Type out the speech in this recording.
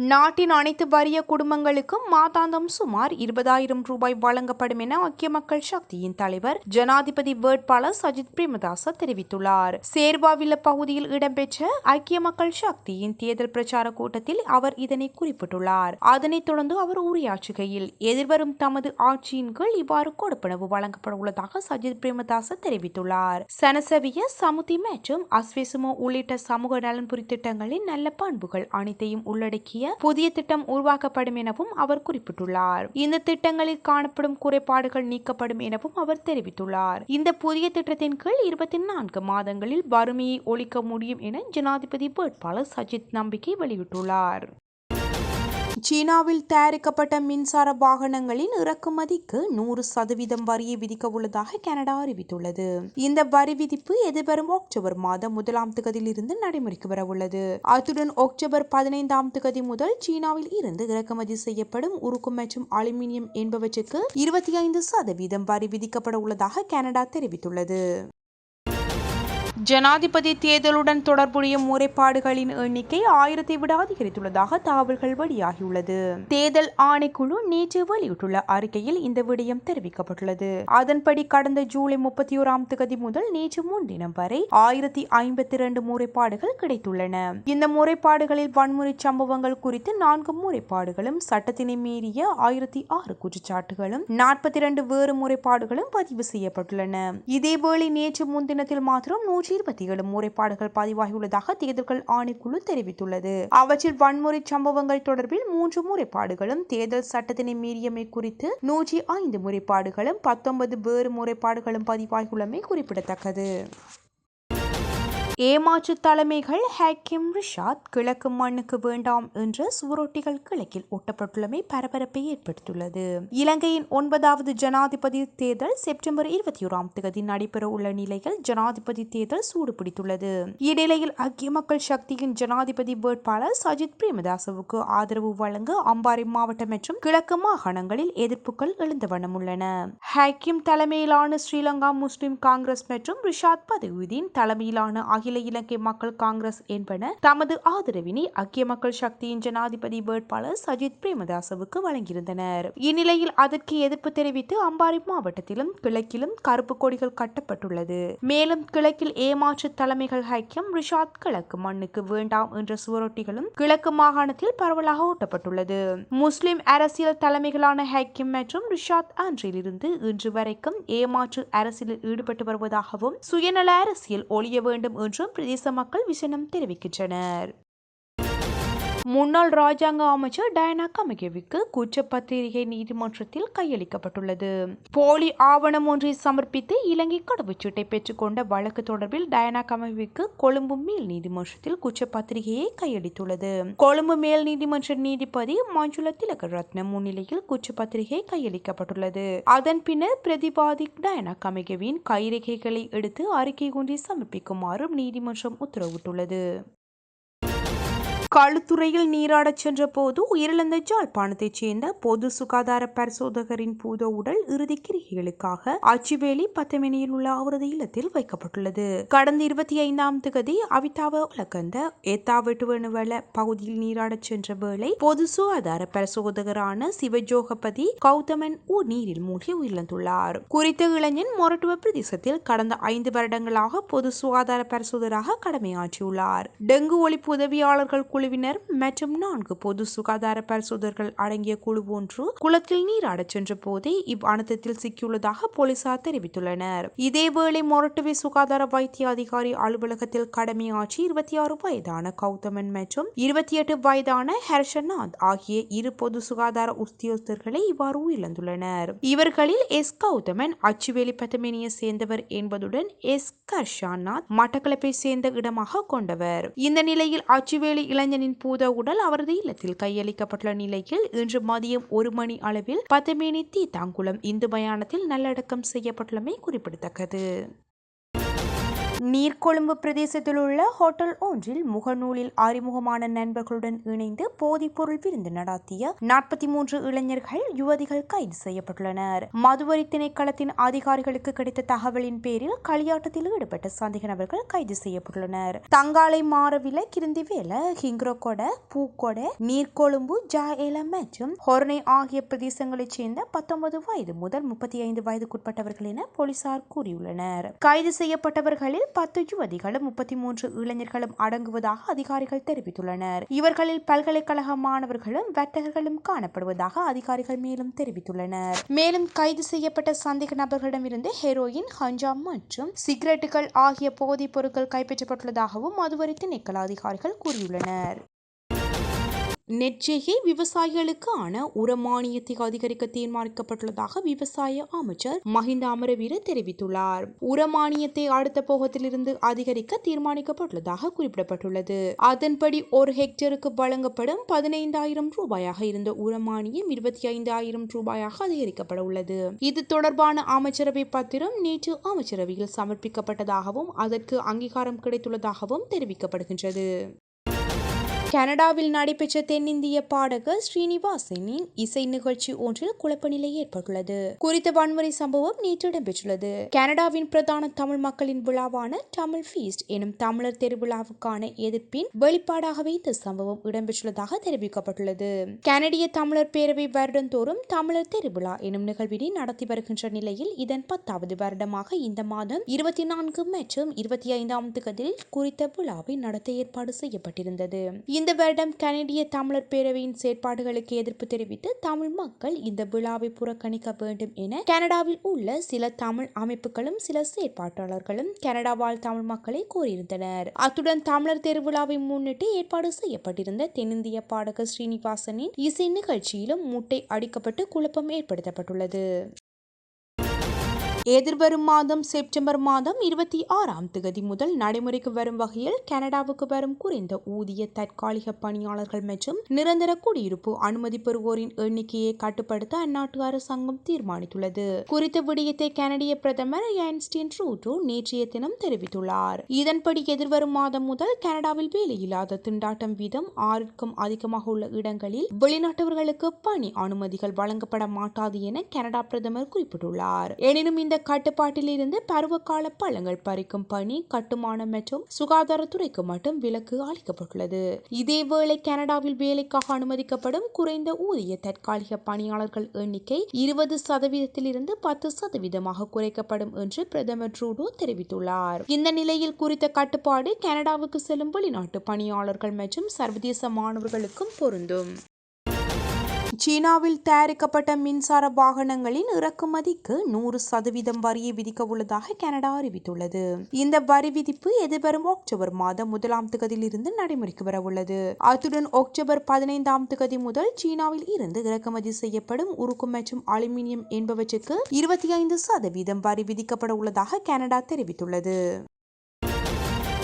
நாட்டின் அனைத்து வறிய குடும்பங்களுக்கும் மாதாந்தம் சுமார் இருபதாயிரம் ரூபாய் வழங்கப்படும் என ஐக்கிய மக்கள் சக்தியின் தலைவர் ஜனாதிபதி வேட்பாளர் சஜித் பிரேமதாச தெரிவித்துள்ளார். சேர்வாவில பகுதியில் இடம்பெற்ற ஐக்கிய மக்கள் சக்தியின் தேர்தல் பிரச்சார கூட்டத்தில் அவர் இதனை குறிப்பிட்டுள்ளார். அதனைத் தொடர்ந்து அவர் உரையாற்றுகையில் எதிர்வரும் தமது ஆட்சியின் கீழ் இவ்வாறு கொடுப்பனவு வழங்கப்பட உள்ளதாக சஜித் பிரேமதாச தெரிவித்துள்ளார். சனசவிய சமுதி மற்றும் அஸ்வேசுமோ உள்ளிட்ட சமூக நலன்புரி திட்டங்களின் நல்ல பண்புகள் அனைத்தையும் உள்ளடக்கிய புதிய திட்டம் உருவாக்கப்படும் எனவும் அவர் குறிப்பிட்டுள்ளார். இந்த திட்டங்களில் காணப்படும் குறைபாடுகள் நீக்கப்படும் எனவும் அவர் தெரிவித்துள்ளார். இந்த புதிய திட்டத்தின் கீழ் இருபத்தி நான்கு மாதங்களில் வறுமையை ஒழிக்க முடியும் என ஜனாதிபதி வேட்பாளர் சஜித் நம்பிக்கை வெளியிட்டுள்ளார். சீனாவில் தயாரிக்கப்பட்ட மின்சார வாகனங்களின் இறக்குமதிக்கு நூறு சதவீதம் வரியை விதிக்க உள்ளதாக கனடா அறிவித்துள்ளது. இந்த வரி விதிப்பு எதிர்வரும் அக்டோபர் மாதம் முதலாம் திகதியிலிருந்து நடைமுறைக்கு வர உள்ளது அத்துடன் அக்டோபர் பதினைந்தாம் திகதி முதல் சீனாவில் இருந்து இறக்குமதி செய்யப்படும் உருக்கு மற்றும் அலுமினியம் என்பவற்றுக்கு இருபத்தி ஐந்து சதவீதம் வரி விதிக்கப்பட உள்ளதாக கனடா தெரிவித்துள்ளது. ஜனாதிபதி தேர்தலுடன் தொடர்புடைய முறைப்பாடுகளின் எண்ணிக்கை ஆயிரத்தை விட அதிகரித்துள்ளதாக தகவல்கள் வெளியாகியுள்ளது. தேர்தல் ஆணைக்குழு நேற்று வெளியிட்டுள்ள அறிக்கையில் இந்த விடயம் தெரிவிக்கப்பட்டுள்ளது. அதன்படி கடந்த ஜூலை முப்பத்தி ஓராம் தேதி முதல் நேற்று முன்தினம் வரை ஆயிரத்தி ஐம்பத்தி இரண்டு முறைப்பாடுகள் கிடைத்துள்ளன. இந்த முறைப்பாடுகளில் வன்முறை சம்பவங்கள் குறித்து நான்கு முறைப்பாடுகளும் சட்டத்தினை மீறிய ஆயிரத்தி ஆறு குற்றச்சாட்டுகளும் நாற்பத்தி இரண்டு வேறு முறைப்பாடுகளும் பதிவு செய்யப்பட்டுள்ளன. இதேவேளை நேற்று முன்தினத்தில் மாத்திரம் நூற்றி இருபத்தி முறைப்பாடுகள் பதிவாகியுள்ளதாக தேர்தல்கள் ஆணைக்குழு தெரிவித்துள்ளது. அவற்றில் வன்முறை சம்பவங்கள் தொடர்பில் மூன்று முறைப்பாடுகளும் தேர்தல் சட்டத்தினை மீறியமை குறித்து நூற்றி ஐந்து முறைப்பாடுகளும் பத்தொன்பது வேறு முறைப்பாடுகளும் பதிவாகியுள்ளமை குறிப்பிடத்தக்கது. ஏமாற்று தலைமைகள் ஹேக்கிம் ரிஷாத் கிழக்கு மண்ணுக்கு வேண்டாம் என்ற சுவரொட்டிகள் கிழக்கில் ஒட்டப்பட்டுள்ளமை பரபரப்பை ஏற்படுத்தியுள்ளது. இலங்கையின் ஒன்பதாவது ஜனாதிபதி தேர்தல் செப்டம்பர் இருபத்தி ஓராம் தேதி நடைபெற உள்ள நிலையில் ஜனாதிபதி தேர்தல் சூடு பிடித்துள்ளது இந்நிலையில் ஐக்கிய மக்கள் சக்தியின் ஜனாதிபதி வேட்பாளர் சஜித் பிரேமதாசவுக்கு ஆதரவு வழங்க அம்பாறை மாவட்டம் மற்றும் கிழக்கு மாகாணங்களில் எதிர்ப்புகள் எழுந்த வண்ணம் உள்ளன. ஹேக்கிம் தலைமையிலான ஸ்ரீலங்கா முஸ்லிம் காங்கிரஸ் மற்றும் ரிஷாத் பதவியுதீன் தலைமையிலான ஆகிய அகில இலங்கை மக்கள் காங்கிரஸ் என்பன தமது ஆதரவினை ஐக்கிய மக்கள் சக்தியின் ஜனாதிபதி வேட்பாளர் சஜித் பிரேமதாசவுக்கு வழங்கியிருந்தனர். இந்நிலையில் அதற்கு எதிர்ப்பு தெரிவித்து அம்பாறை மாவட்டத்திலும் கிழக்கிலும் கருப்பு கொடிகள் கட்டப்பட்டுள்ளது. மேலும் கிழக்கில் ஏமாற்று தலைமைகள் ஐக்கியம் ரிஷாத் கிழக்கு மண்ணுக்கு வேண்டாம் என்ற சுவரொட்டிகளும் கிழக்கு மாகாணத்தில் பரவலாக ஓட்டப்பட்டுள்ளது முஸ்லிம் அரசியல் தலைமைகளான ஹைக்கிம் மற்றும் ரிஷாத் ஆன்றிலிருந்து இன்று வரைக்கும் ஏமாற்று அரசியலில் ஈடுபட்டு வருவதாகவும் சுயநல அரசியல் ஒழிய வேண்டும் என்று என்றும் பிரதேச மக்கள் விசனம் தெரிவிக்கின்றனர். முன்னாள் ராஜாங்க அமைச்சர் டயனா கமகேவிக்கு குற்றப்பத்திரிகை நீதிமன்றத்தில் கையளிக்கப்பட்டுள்ளது. போலி ஆவணம் ஒன்றை சமர்ப்பித்து இலங்கை கடவுச்சீட்டை பெற்றுக்கொண்ட வழக்கு தொடர்பில் டயனா கமகேவிக்கு கொழும்பு மேல் நீதிமன்றத்தில் குற்றப்பத்திரிகையை கையளித்துள்ளது. கொழும்பு மேல் நீதிமன்ற நீதிபதி மஞ்சுள திலக ரத்னம் முன்னிலையில் குற்றப்பத்திரிகை கையளிக்கப்பட்டுள்ளது. அதன் பின்னர் பிரதிவாதி டயனா கமகேவின் கைரேகைகளை எடுத்து அறிக்கை ஒன்றை சமர்ப்பிக்குமாறும் நீதிமன்றம் உத்தரவிட்டுள்ளது. களுத்துறையில் நீராடச் சென்ற போது உயிரிழந்த ஜாழ்ப்பாணத்தைச் சேர்ந்த பொது சுகாதார பரிசோதகரின் பூத உடல் இறுதி கிரிகைகளுக்காக ஆட்சிவேலி பத்தமேனியில் உள்ள அவரது இல்லத்தில் வைக்கப்பட்டுள்ளது. கடந்த இருபத்தி ஐந்தாம் திகதி அவிதாவ உலகந்த ஏத்தாவெட்டுவனுவல பகுதியில் நீராடச் சென்ற வேளை பொது சுகாதார பரிசோதகரான சிவஜோகபதி கௌதமன் ஊர் நீரில் மூழ்கி உயிரிழந்துள்ளார். குறித்த இளைஞன் மொரட்டுவ பிரதேசத்தில் கடந்த ஐந்து வருடங்களாக பொது சுகாதார பரிசோதராக கடமையாற்றியுள்ளார். டெங்கு ஒழிப்பு உதவியாளர்கள் குழு குழுவினர் மற்றும் நான்கு பொது சுகாதார பரிசோதர்கள் அடங்கிய குழு ஒன்று குளத்தில் நீராடச் சென்ற போதே இவ் அனர்த்தத்தில் சிக்கியுள்ளதாக போலீசார் தெரிவித்துள்ளனர். இதேவேளை மொரட்டுவை சுகாதார வைத்திய அதிகாரி அலுவலகத்தில் கடமையாற்றி இருபத்தி ஆறு வயதான கௌதமன் மற்றும் இருபத்தி எட்டு வயதான ஹர்ஷநாத் ஆகிய இரு பொது சுகாதார உத்தியோகஸ்தர்களை இவ்வாறு உயிரிழந்துள்ளனர். இவர்களில் எஸ் கௌதமன் அச்சுவேலி பத்தமேனியை சேர்ந்தவர் என்பதுடன் எஸ் கர்ஷாநாத் மட்டக்களப்பை சேர்ந்த இடமாக கொண்டவர். இந்த நிலையில் அச்சுவேலி இளைஞனின் பூத உடல் அவரது இல்லத்தில் கையளிக்கப்பட்டுள்ள நிலையில் இன்று மதியம் ஒரு மணி அளவில் பத்தமேனி தீத்தாங்குளம் இந்து மயானத்தில் நல்லடக்கம் செய்யப்பட்டுள்ளமை குறிப்பிடத்தக்கது. நீர்கொழும்பு பிரதேசத்தில் உள்ள ஹோட்டல் ஒன்றில் முகநூலில் அறிமுகமான நண்பர்களுடன் இணைந்து போதைப்பொருள் விருந்து நடாத்திய நாற்பத்தி மூன்று இளைஞர்கள் யுவதிகள் கைது செய்யப்பட்டுள்ளனர். மதுவரி திணைக்களத்தின் அதிகாரிகளுக்கு கிடைத்த தகவலின் பேரில் களியாட்டத்தில் ஈடுபட்ட சந்தேக நபர்கள் கைது செய்யப்பட்டுள்ளனர். தங்காலை மாறவில கிருந்திவேல ஹிங்ரோகொட பூக்கொட நீர்கொழும்பு ஜாஏல மற்றும் ஹொர்னே ஆகிய பிரதேசங்களைச் சேர்ந்த பத்தொன்பது வயது முதல் முப்பத்தி ஐந்து வயதுக்குட்பட்டவர்கள் என போலீசார் கூறியுள்ளனர். கைது செய்யப்பட்டவர்களில் பத்து யுவதிகளும் முப்பத்தி மூன்று இளைஞர்களும் அடங்குவதாக அதிகாரிகள் தெரிவித்துள்ளனர். இவர்களில் பல்கலைக்கழக மாணவர்களும் வர்த்தகர்களும் காணப்படுவதாக அதிகாரிகள் மேலும் தெரிவித்துள்ளனர். மேலும் கைது செய்யப்பட்ட சந்தேக நபர்களிடமிருந்து ஹெரோயின் ஹஞ்சா மற்றும் சிகரெட்டுகள் ஆகிய போதைப் பொருட்கள் கைப்பற்றப்பட்டுள்ளதாகவும் மதுவரி திணைக்கள அதிகாரிகள் கூறியுள்ளனர். நெற்செய்கை விவசாயிகளுக்கான உரமானியத்தை அதிகரிக்க தீர்மானிக்கப்பட்டுள்ளதாக விவசாய அமைச்சர் மஹிந்த அமரவீர தெரிவித்துள்ளார். உரமானியத்தை அடுத்த போகத்திலிருந்து அதிகரிக்க தீர்மானிக்கப்பட்டுள்ளதாக குறிப்பிடப்பட்டுள்ளது. அதன்படி ஒரு ஹெக்டருக்கு வழங்கப்படும் பதினைந்தாயிரம் ரூபாயாக இருந்த உரமானியம் இருபத்தி ஐந்தாயிரம் ரூபாயாக அதிகரிக்கப்பட உள்ளது இது தொடர்பான அமைச்சரவை பத்திரம் நேற்று அமைச்சரவையில் சமர்ப்பிக்கப்பட்டதாகவும் அதற்கு அங்கீகாரம் கிடைத்துள்ளதாகவும் தெரிவிக்கப்படுகின்றது. கனடாவில் நடைபெற்ற தென்னிந்திய பாடகர் ஸ்ரீனிவாசனின் இசை நிகழ்ச்சி ஒன்றில் குழப்ப நிலை ஏற்பட்டுள்ளது. குறித்த வன்முறை சம்பவம் நேற்று இடம்பெற்றுள்ளது. கனடாவின் பிரதான தமிழ் மக்களின் விழாவான தமிழ் ஃபீஸ்ட் எனும் தமிழர் திருவிழாவுக்கான எதிர்ப்பின் வெளிப்பாடாகவே இந்த சம்பவம் இடம்பெற்றுள்ளதாக தெரிவிக்கப்பட்டுள்ளது. கனடிய தமிழர் பேரவை வருடந்தோறும் தமிழர் திருவிழா எனும் நிகழ்வினை நடத்தி வருகின்ற நிலையில் இதன் பத்தாவது வருடமாக இந்த மாதம் இருபத்தி நான்கு மற்றும் இருபத்தி ஐந்தாம் திகதியில் குறித்த விழாவை நடத்த ஏற்பாடு செய்யப்பட்டிருந்தது. இந்த வருடம் கனடிய தமிழர் பேரவையின் செயற்பாடுகளுக்கு எதிர்ப்பு தெரிவித்து தமிழ் மக்கள் இந்த விழாவை புறக்கணிக்க வேண்டும் என கனடாவில் உள்ள சில தமிழ் அமைப்புகளும் சில செயற்பாட்டாளர்களும் கனடா வாழ் தமிழ் மக்களை கோரியிருந்தனர். அத்துடன் தமிழர் திருவிழாவை முன்னிட்டு ஏற்பாடு செய்யப்பட்டிருந்த தென்னிந்திய பாடகர் ஸ்ரீனிவாசனின் இசை நிகழ்ச்சியிலும் முட்டை அடிக்கப்பட்டு குழப்பம் ஏற்படுத்தப்பட்டுள்ளது. எதிர்வரும் மாதம் செப்டம்பர் மாதம் இருபத்தி ஆறாம் தேதி முதல் நடைமுறைக்கு வரும் வகையில் கனடாவுக்கு வரும் குறைந்த ஊதிய தற்காலிக பணியாளர்கள் மற்றும் நிரந்தர குடியிருப்பு அனுமதி பெறுவோரின் எண்ணிக்கையை கட்டுப்படுத்த அந்நாட்டு அரசாங்கம் தீர்மானித்துள்ளது. குறித்த விடயத்தை கனடிய பிரதமர் ஆன்ஸ்டின் ட்ரூடோ நேற்றைய தினம் தெரிவித்துள்ளார். இதன்படி எதிர்வரும் மாதம் முதல் கனடாவில் வேலையில்லாத திண்டாட்டம் வீதம் ஆறுக்கும் அதிகமாக உள்ள இடங்களில் வெளிநாட்டவர்களுக்கு பணி அனுமதிகள் வழங்கப்பட மாட்டாது என கனடா பிரதமர் குறிப்பிட்டுள்ளார். எனினும் இந்த கட்டுப்பாட்டில் இருந்து பருவகால பழங்கள் பறிக்கும் பணி கட்டுமானம் மற்றும் சுகாதாரத்துறைக்கு மட்டும் விலக்கு அளிக்கப்பட்டுள்ளது. இதேவேளை கனடாவில் வேலைக்காக அனுமதிக்கப்படும் குறைந்த ஊதிய தற்காலிக பணியாளர்கள் எண்ணிக்கை இருபது சதவீதத்தில் இருந்து பத்து சதவீதமாக குறைக்கப்படும் என்று பிரதமர் ட்ரூடோ தெரிவித்துள்ளார். இந்த நிலையில் குறித்த கட்டுப்பாடு கனடாவுக்கு செல்லும் வெளிநாட்டு பணியாளர்கள் மற்றும் சர்வதேச மாணவர்களுக்கும் பொருந்தும். சீனாவில் தயாரிக்கப்பட்ட மின்சார வாகனங்களின் இறக்குமதிக்கு நூறு சதவீதம் வரியை விதிக்க உள்ளதாக கனடா அறிவித்துள்ளது. இந்த வரி விதிப்பு எதிர்வரும் அக்டோபர் மாதம் முதலாம் இருந்து நடைமுறைக்கு வர உள்ளது அத்துடன் அக்டோபர் பதினைந்தாம் தேதி முதல் சீனாவில் இருந்து இறக்குமதி செய்யப்படும் உருக்கு மற்றும் அலுமினியம் என்பவற்றுக்கு இருபத்தி ஐந்து சதவீதம் வரி விதிக்கப்பட உள்ளதாக கனடா தெரிவித்துள்ளது.